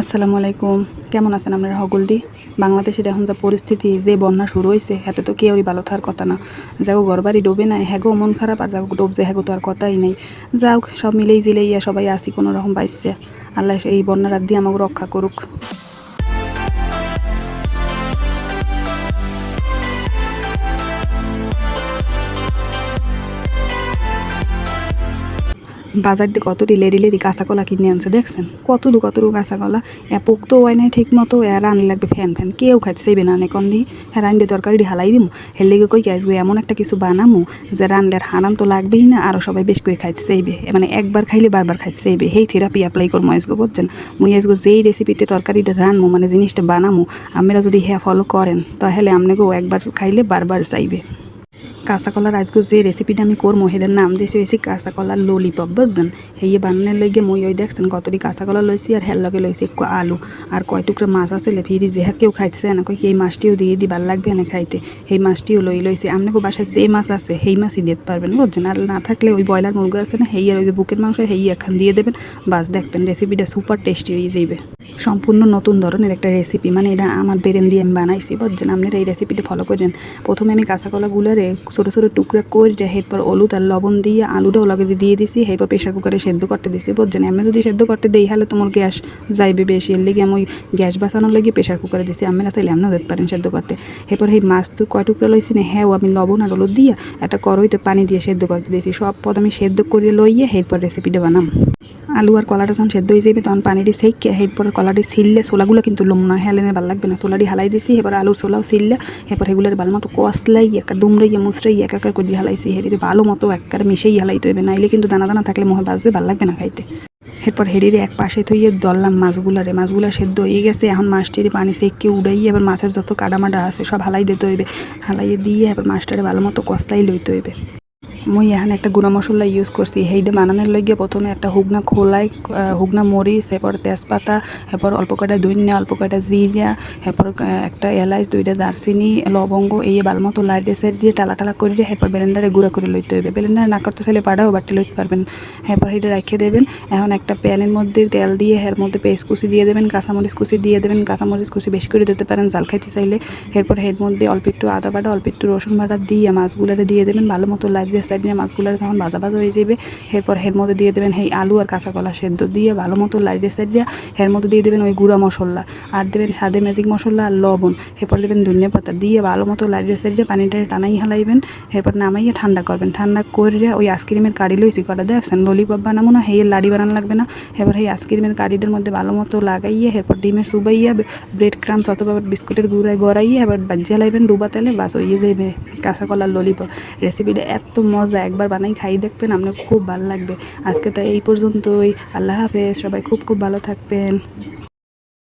আসসালামু আলাইকুম। কেমন আছেন আপনারা হগলডি বাংলাদেশের এখন যা পরিস্থিতি, যে বন্যা শুরু হয়েছে হাতে তো কেউই ভালো থাকার কথা না। যাও ঘরবাড়ি ডোবে না হ্যাগো মন খারাপ, আর যাও ডোবছে, হ্যাগো তো আর কথাই নেই। যাও, সব মিলেই জিলেইয়া সবাই আসি কোনো রকম পাইছে। আল্লাহ এই বন্যার রাত দিয়ে আমাকে রক্ষা করুক। বাজার দিয়ে কতটি লেরি লেরি কাঁচা কলা কিনে আনছে, দেখছেন? কতটু কতটু কাঁচা কলা এ পোক্ত হয় নাই ঠিক মতো এ রানি লাগবে ফ্যান ফ্যান। কেউ চাইবে না অনেক দি। হ্যাঁ রান দিয়ে তরকারি হালাই দিমু। হের লেগে কই গাইস এমন একটা কিছু বানামু, যে রানলে আর হারাম তো লাগবেই না আরও সবাই বেশ করে খাইতে চাইবে। মানে একবার খাইলে বারবার খাইতে চাইবে। সেই থেরাপি অ্যাপ্লাই করব আজগো, বুঝছেন? মুই আজগো যেই রেসিপিতে তরকারিটা রানমু মানে জিনিসটা বানামু আপনারা যদি হ্যাঁ ফলো করেন, তাহলে আপনাকেও একবার খাইলে বারবার চাইবে। কাঁচা কলার আজকে যে রেসিপিটা আমি করব সেটার নাম দিয়েছি হয়েছি কাঁচা কলার ললিপপ বুঝছেন হেয়ে বানানোর লইগে মই ওই দেখছেন কতটি কাঁচা কলা লইছি আর হের লগে লইছি একটু আলু। আর কয় টুকরা মাছ আছে ফিরি যে কেউ খাইছে না কই এই মাছটিও দিয়ে দিবার লাগবে না খাইতে। সেই মাছটিও লই লইছি আপনাকে বাসায় যে মাছ আছে, সেই মাছই দিতে পারবেন বুঝছেন আর না থাকলে ওই ব্রয়লার মুরগি আছে না হেই আর ওই যে বুকের মাংস হেই এখান দিয়ে দেবেন। বাস দেখবেন রেসিপিটা সুপার টেস্টি হয়ে যাইবে। সম্পূর্ণ নতুন ধরনের একটা রেসিপি মানে এটা আমার বেরেন দিয়ে আমি বানাইছি, বুঝছেন? আপনারা এই রেসিপিটা ফলো করেন প্রথমে আমি কাঁচা কলাগুলোরে ছোটো ছোটো টুকরা করে এরপর হলুদ আর লবণ দিয়ে আলুটাও লগে দিয়ে দিছি এরপর প্রেশার কুকারে সেদ্ধ করতে দিছি, বুঝছেন? আমি যদি সেদ্ধ করতে দিই হলে তোমার গ্যাস যাইবে বেশি। এর লেগে আমি গ্যাস বাঁচানোর লেগে প্রেশার কুকারে দিছি। আমরা চাইলে আপনিও দিতে পারেন সেদ্ধ করতে। এরপর এই মাছ তো কয় টুকরা লইছি না হ্যাঁ আমি লবণ আর হলুদ দিয়ে একটা করইতে পানি দিয়ে সেদ্ধ করতে দিয়েছি। সব পদ আমি সেদ্ধ করে লইয়ে এরপর রেসিপিটা বানাম। আলু আর কলাটা যখন সেদ্ধ হয়ে যাবে তখন পানিটি সেঁকে এরপর কলাটি ছিললে ছোলাগুলো কিন্তু লম না হেলেনে ভালো লাগবে না। ছোলাটি হালাই দিছি এবার আলুর ছোলাও ছিললে এরপর এগুলোর ভালো মতো কষলাই একা দুমড়াইয়া মুসরাই একাকার করে হালাইছি। হেরির ভালো মতো একবার মিশেই হালাইতে হবে নাইলে কিন্তু দানা দানা থাকলে মহে বাঁচবে, ভালো লাগবে না খাইতে। এরপর হেরিরে এক পাশে থইয়ে দললাম মাছগুলারে মাছগুলা সেদ্ধ হয়ে গেছে, এখন মাছটির পানি সেককে উড়াইয়ে এবার মাছের যত কাডামাডা আছে সব হালাই দিতে হইবে। হালাইয়ে দিয়ে এবার মাছটারে ভালো মতো কষলাই লইতে হইবে। মুই এখন একটা গুঁড়া মশলা ইউজ করছি। সেইটা বানানোর লাগিয়ে প্রথমে একটা হুগনা খোলাই হুগনা মরিচ, এরপর তেজপাতা, এরপর অল্প কটা ধনিয়া, অল্প কটা জিরা, এরপর একটা এলাচ, দুইটা দারচিনি, লবঙ্গ, এই মতো লাইটে সাইড দিয়ে টালা টালা করে এরপর ব্লেন্ডারে গুঁড়া করে লইতে হবে ব্লেন্ডারে না করতে চাইলে পাড়াও বাটি লইতে পারবেন। এরপর এটা রেখে দেবেন। এখন একটা প্যানের মধ্যে তেল দিয়ে এর মধ্যে পেস্ট কুচি দিয়ে দেবেন, কাঁচামরিচ কুচি দিয়ে দেবেন। কাঁচামরিচ কুচি বেশি করে দিতে পারেন জাল খাইতে চাইলে। এরপর এর মধ্যে অল্প একটু আদা বাটা, অল্প একটু রসুন বাটা দিয়ে মাছগুলোরে দিয়ে দেবেন। ভালো মতো লাগবে সাইড দিয়ে মাছগুলো যখন ভাজা ভাজা হয়ে যাবে এরপর এর মধ্যে দিয়ে দেবেন এই আলু আর কাঁচা কলা সেদ্ধ দিয়ে ভালো মতো লাইটের সাইড দিয়ে এর মধ্যে দিয়ে দেবেন ওই গুঁড়া মশলা আর দেবেন সাদে ম্যাজিক মশলা আর লবণ। এরপর দেবেন ধনিয়া পাতা দিয়ে ভালো মতো লাইটের সাইড দিয়ে পানিটা টানাই হালাইবেন, এরপর নামাইয়ে ঠান্ডা করবেন। ঠান্ডা করে ওই আইসক্রিমের কাড়ি লইছি কটা দেখছেন? ললিপপ বানাবো না হেয়ের লাড়ি বানানো লাগবে না। এবার এই আইসক্রিমের কাড়িটার মধ্যে ভালো মতো লাগাইয়ে এরপর ডিমে সুবাইয়া ব্রেড ক্রামস অথবা বিস্কুটের গুঁড়ায় গড়াইয়ে এবার বাজ্যা লাইবেন ডুবা তেলে, বাস হইয়ে যাইবে কাঁচা কলার ললিপপ রেসিপিটা এত মজা একবার বানাই খাই, দেখবেন আপনার খুব ভালো লাগবে। আজকে তো এই পর্যন্তই। আল্লাহ হাফেজ, সবাই খুব খুব ভালো থাকবেন।